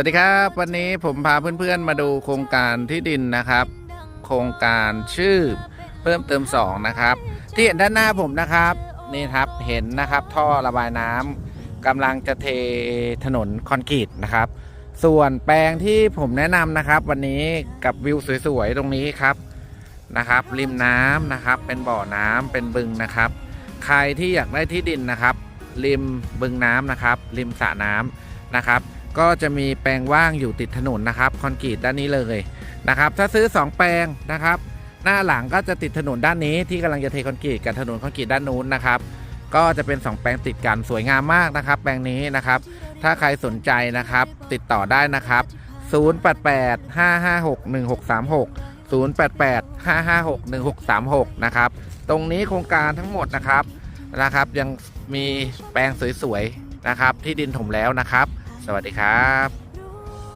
วัสดีครับ วันนี้ผมพาเพื่อนๆมาดูโครงการที่ดินนะครับ โครงการชื่อเพิ่มเติม 2 นะครับ ที่เห็นด้านหน้าผมนะครับนี่ครับเห็นนะครับท่อระบายน้ำกำลังจะเทถนนคอนกรีตนะครับ ส่วนแปลงที่ผมแนะนำนะครับ วันนี้กับวิวสวยๆตรงนี้ครับนะครับ ริมน้ำนะครับ เป็นบ่อน้ำเป็นบึงนะครับ ใครที่อยากได้ที่ดินนะครับ ริมบึงน้ำนะครับ ริมสระน้ำนะครับ ก็จะมีแปลงว่างอยู่ติดถนนนะครับคอนกรีตด้านนี้เลยนะครับถ้าซื้อ 2 แปลงนะครับ หน้าหลังก็จะติดถนนด้านนี้ที่กำลังจะเทคอนกรีตกับถนนคอนกรีตด้านนู้นนะครับก็จะเป็น 2 แปลงติดกันสวยงามมากนะครับ แปลงนี้นะครับ ถ้าใครสนใจนะครับ ติดต่อได้นะครับ 088 556 1636 088 556 1636 นะครับ ตรงนี้โครงการทั้งหมดนะครับนะครับ ยังมีแปลงสวยๆนะครับ ที่ดินถมแล้วนะครับ สวัสดีครับ